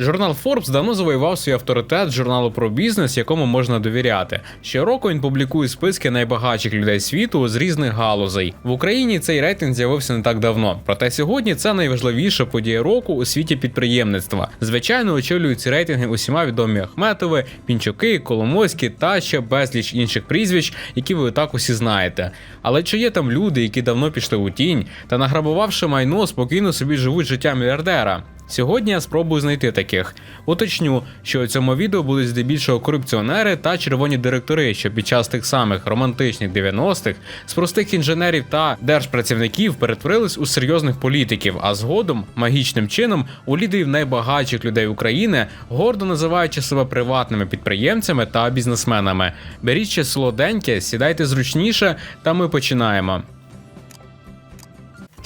Журнал Forbes давно завоював свій авторитет журналу про бізнес, якому можна довіряти. Щороку він публікує списки найбагатших людей світу з різних галузей. В Україні цей рейтинг з'явився не так давно. Проте сьогодні це найважливіша подія року у світі підприємництва. Звичайно, очолюють ці рейтинги усіма відомі Ахметови, Пінчуки, Коломойські та ще безліч інших прізвищ, які ви так усі знаєте. Але чи є там люди, які давно пішли у тінь та награбувавши майно, спокійно собі живуть життя мільярдера? Сьогодні я спробую знайти таких. Уточню, що у цьому відео будуть здебільшого корупціонери та червоні директори, що під час тих самих романтичних 90-х з простих інженерів та держпрацівників перетворились у серйозних політиків, а згодом магічним чином у лідерів найбагатших людей України, гордо називаючи себе приватними підприємцями та бізнесменами. Беріть ще солоденьке, сідайте зручніше, та ми починаємо.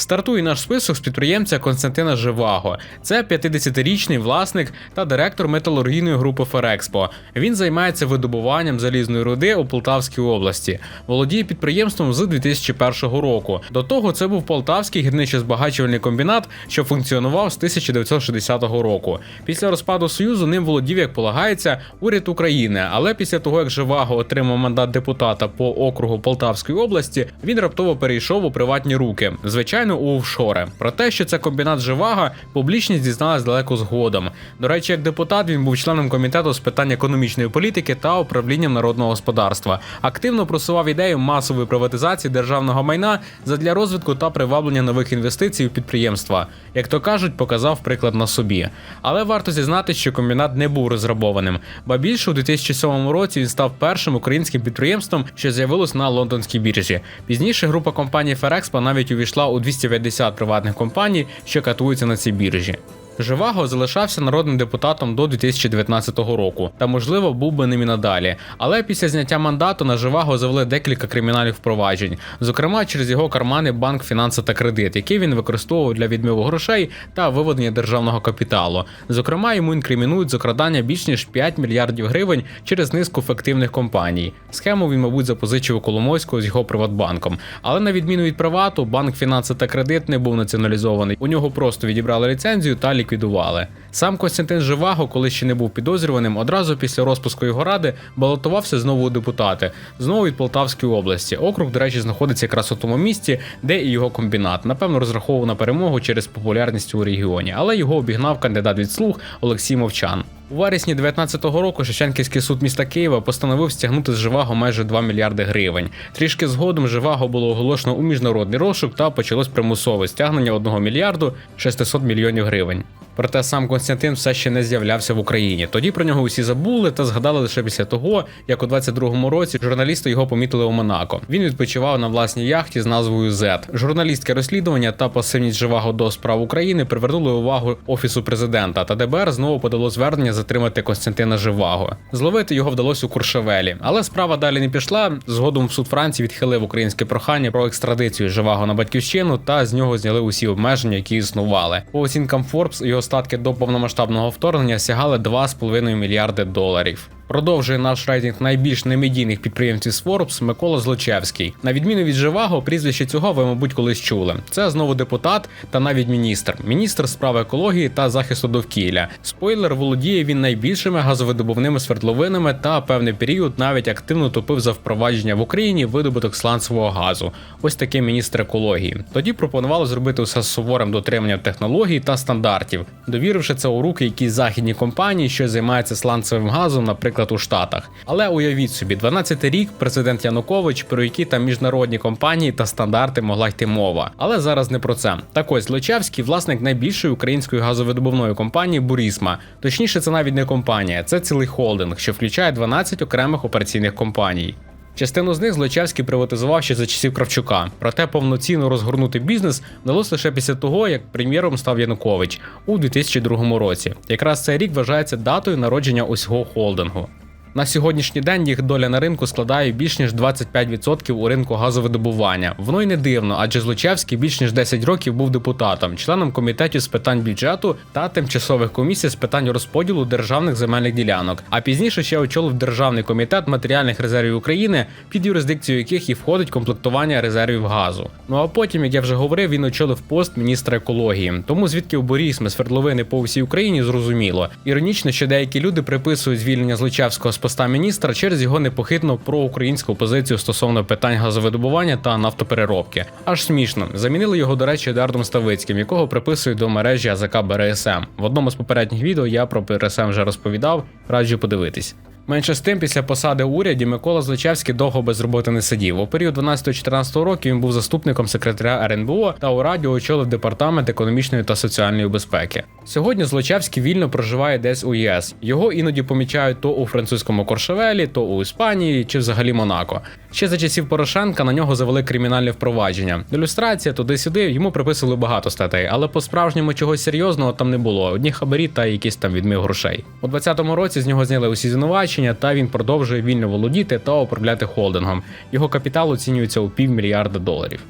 Стартує наш список з підприємця Константина Живаго. Це 50-річний власник та директор металургійної групи Ферекспо. Він займається видобуванням залізної руди у Полтавській області. Володіє підприємством з 2001 року. До того це був Полтавський гірничо-збагачувальний комбінат, що функціонував з 1960 року. Після розпаду союзу ним володів, як полагається, уряд України. Але після того, як Живаго отримав мандат депутата по округу Полтавської області, він раптово перейшов у приватні руки. Звичайно, у офшори. Про те, що це комбінат Живаго, публічність дізналась далеко згодом. До речі, як депутат він був членом комітету з питань економічної політики та управлінням народного господарства. Активно просував ідею масової приватизації державного майна задля розвитку та приваблення нових інвестицій у підприємства. Як то кажуть, показав приклад на собі. Але варто зізнати, що комбінат не був розграбованим. Ба більше у 2007 році він став першим українським підприємством, що з'явилось на лондонській біржі. Пізніше група компаній Ферекспо навіть увійшла у 250 приватних компаній, що катуються на цій біржі. Живаго залишався народним депутатом до 2019 року, та можливо був би ним і надалі. Але після зняття мандату на Живаго завели декілька кримінальних впроваджень, зокрема через його кармани банк фінанси та кредит, який він використовував для відмиву грошей та виведення державного капіталу. Зокрема, йому інкримінують закрадання більш ніж 5 мільярдів гривень через низку фіктивних компаній. Схему він, мабуть, запозичив у Коломойського з його Приватбанком. Але на відміну від привату, банк фінанси та кредит не був націоналізований. У нього просто відібрали ліцензію та ліквідували. Сам Костянтин Живаго, коли ще не був підозрюваним, одразу після розпуску його ради балотувався знову у депутати, знову від Полтавської області. Округ, до речі, знаходиться якраз у тому місці, де і його комбінат. Напевно, розраховував на перемогу через популярність у регіоні, але його обігнав кандидат від слуг Олексій Мовчан. У вересні 2019 року Шевченківський суд міста Києва постановив стягнути з Живаго майже 2 мільярди гривень. Трішки згодом Живаго було оголошено у міжнародний розшук та почалось примусове стягнення 1 мільярду 600 мільйонів гривень. Проте сам Константин все ще не з'являвся в Україні. Тоді про нього усі забули та згадали лише після того, як у 22-му році журналісти його помітили у Монако. Він відпочивав на власній яхті з назвою Z. Журналістське розслідування та пасивність живаго до справ України привернули увагу офісу президента. Та ДБР знову подало звернення затримати Константина Живаго. Зловити його вдалося у Куршевелі, але справа далі не пішла. Згодом суд Франції відхилив українське прохання про екстрадицію Живаго на батьківщину та з нього зняли усі обмеження, які існували. По оцінкам Forbes, його статки до повномасштабного вторгнення сягали 2,5 мільярди доларів. Продовжує наш рейтинг найбільш немедійних підприємців з Forbes Микола Злочевський. На відміну від Живаго, прізвище цього ви, мабуть, колись чули. Це знову депутат та навіть міністр, міністр справ екології та захисту довкілля. Спойлер, володіє він найбільшими газовидобувними свердловинами та певний період навіть активно топив за впровадження в Україні видобуток сланцевого газу. Ось такий міністр екології. Тоді пропонували зробити все з суворим дотриманням технологій та стандартів, довіривши це у руки якійсь західній компанії, що займається сланцевим газом, наприклад, у Штатах. Але уявіть собі, 12 рік президент Янукович, про які там міжнародні компанії та стандарти могла йти мова. Але зараз не про це. Так ось Злочевський власник найбільшої української газовидобувної компанії Бурісма. Точніше, це навіть не компанія, це цілий холдинг, що включає 12 окремих операційних компаній. Частину з них Злочевський приватизував ще за часів Кравчука. Проте повноцінно розгорнути бізнес вдалося лише після того, як прем'єром став Янукович у 2002 році. Якраз цей рік вважається датою народження усього холдингу. На сьогоднішній день їх доля на ринку складає більш ніж 25% у ринку газовидобування. Воно й не дивно, адже Злочевський більш ніж 10 років був депутатом, членом комітетів з питань бюджету та тимчасових комісій з питань розподілу державних земельних ділянок. А пізніше ще очолив Державний комітет матеріальних резервів України, під юрисдикцію яких і входить комплектування резервів газу. Ну а потім, як я вже говорив, він очолив пост міністра екології. Тому звідки у Борісми свердловини по всій Україні зрозуміло. Іронічно, що деякі люди приписують звільнення Злочевського з поста міністра через його непохитну проукраїнську позицію стосовно питань газовидобування та нафтопереробки. Аж смішно. Замінили його, до речі, Едардом Ставицьким, якого приписують до мережі АЗК БРСМ. В одному з попередніх відео я про БРСМ вже розповідав. Раджу подивитись. Менше з тим, після посади в уряді Микола Злочевський довго без роботи не сидів. У період 12-14 років він був заступником секретаря РНБО та у раді очолив департамент економічної та соціальної безпеки. Сьогодні Злочевський вільно проживає десь у ЄС. Його іноді помічають то у французькому Коршевелі, то у Іспанії чи взагалі Монако. Ще за часів Порошенка на нього завели кримінальне впровадження. Ілюстрація туди-сюди йому приписували багато статей, але по-справжньому чогось серйозного там не було. Одні хабарі та якісь там відмив грошей. У 20-му році з нього зняли усі звинувачення, та він продовжує вільно володіти та управляти холдингом. Його капітал оцінюється у півмільярда доларів.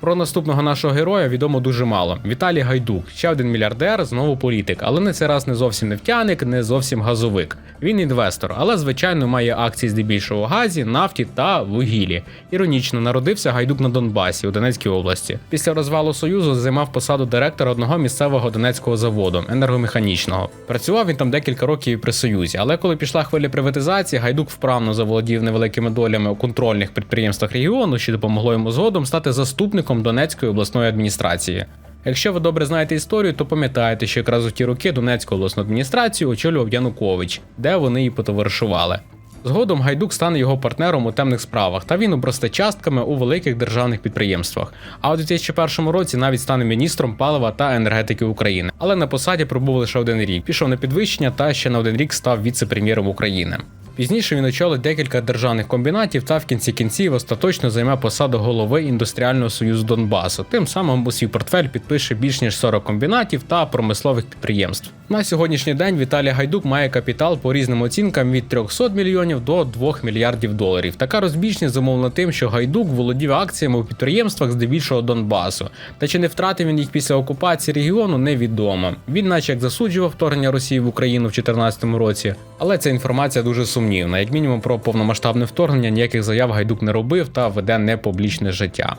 Про наступного нашого героя відомо дуже мало. Віталій Гайдук, ще один мільярдер, знову політик, але на цей раз не зовсім нефтяник, не зовсім газовик. Він інвестор, але звичайно має акції здебільшого газі, нафті та вугіллі. Іронічно народився Гайдук на Донбасі у Донецькій області. Після розвалу союзу займав посаду директора одного місцевого донецького заводу енергомеханічного. Працював він там декілька років при союзі, але коли пішла хвиля приватизації, Гайдук вправно заволодів невеликими долями у контрольних підприємствах регіону, що допомогло йому згодом стати заступником Донецької обласної адміністрації. Якщо ви добре знаєте історію, то пам'ятаєте, що якраз у ті роки Донецьку обласну адміністрацію очолював Янукович, де вони і потоваришували. Згодом Гайдук стане його партнером у темних справах, та він обросте частками у великих державних підприємствах. А у 2001 році навіть стане міністром палива та енергетики України. Але на посаді пробув лише один рік. Пішов на підвищення та ще на один рік став віце-прем'єром України. Пізніше він очолив декілька державних комбінатів та в кінці кінців остаточно займе посаду голови індустріального союзу Донбасу. Тим самим у свій портфель підпише більш ніж 40 комбінатів та промислових підприємств. На сьогоднішній день Віталій Гайдук має капітал по різним оцінкам від 300 мільйонів до 2 мільярдів доларів. Така розбіжність замовлена тим, що Гайдук володів акціями у підприємствах здебільшого Донбасу. Та чи не втратив він їх після окупації регіону, невідомо. Він, наче як засуджував вторгнення Росії в Україну в 2014 році, але ця інформація дуже сумнівна. Як мінімум про повномасштабне вторгнення ніяких заяв Гайдук не робив та веде непублічне життя.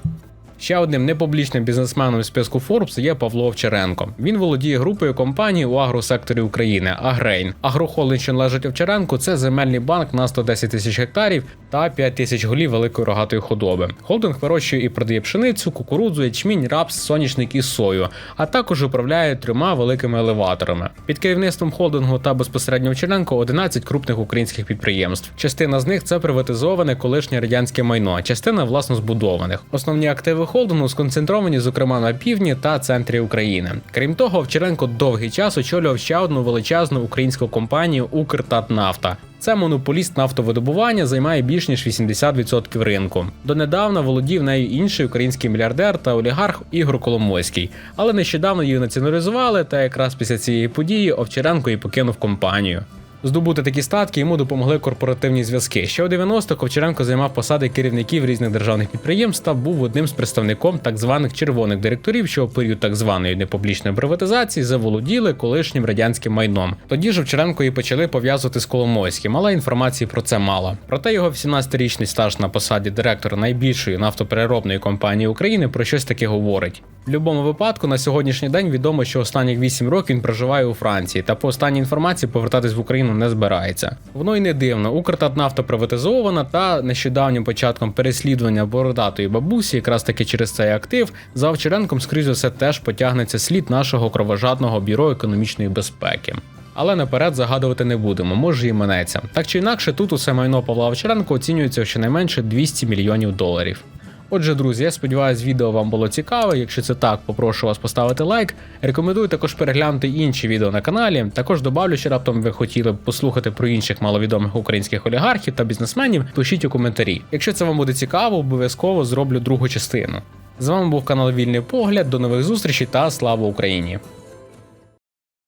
Ще одним непублічним бізнесменом списку Forbes є Павло Овчаренко. Він володіє групою компаній у агросекторі України Агрейн. Агрохолдинг, що належить Овчаренку, це земельний банк на 110 тисяч гектарів та 5 тисяч голів великої рогатої худоби. Холдинг вирощує і продає пшеницю, кукурудзу, ячмінь, рапс, соняшник і сою, а також управляє трьома великими елеваторами. Під керівництвом холдингу та безпосередньо Овчаренко 11 крупних українських підприємств. Частина з них це приватизоване колишнє радянське майно, частина власно збудованих. Основні активи холдингу сконцентровані, зокрема на півдні та центрі України. Крім того, Овчаренко довгий час очолював ще одну величезну українську компанію Укртатнафта. Це монополіст нафтовидобування займає більш ніж 80% ринку. Донедавна володів нею інший український мільярдер та олігарх Ігор Коломойський, але нещодавно її націоналізували, та якраз після цієї події Овчаренко і покинув компанію. Здобути такі статки йому допомогли корпоративні зв'язки. Ще у 90-х Ковчаренко займав посади керівників різних державних підприємств та був одним з представником так званих червоних директорів, що у період так званої непублічної приватизації заволоділи колишнім радянським майном. Тоді ж Овчаренко і почали пов'язувати з Коломойським, але інформації про це мало. Проте його 18-річний стаж на посаді директора найбільшої нафтопереробної компанії України про щось таке говорить. В будь-якому випадку на сьогоднішній день відомо, що останніх 8 років він проживає у Франції та по останній інформації повертатись в Україну не збирається. Воно й не дивно. Укртатнафта приватизована та нещодавнім початком переслідування бородатої бабусі, якраз таки через цей актив, за Овчаренком, скрізь все теж потягнеться слід нашого кровожадного бюро економічної безпеки. Але наперед загадувати не будемо, може і минеться. Так чи інакше, тут усе майно Павла Овчаренко оцінюється щонайменше 200 мільйонів доларів. Отже, друзі, я сподіваюся, відео вам було цікаве. Якщо це так, попрошу вас поставити лайк. Рекомендую також переглянути інші відео на каналі. Також добавлю, що раптом ви хотіли б послухати про інших маловідомих українських олігархів та бізнесменів. Пишіть у коментарі. Якщо це вам буде цікаво, обов'язково зроблю другу частину. З вами був канал Вільний Погляд. До нових зустрічей та слава Україні!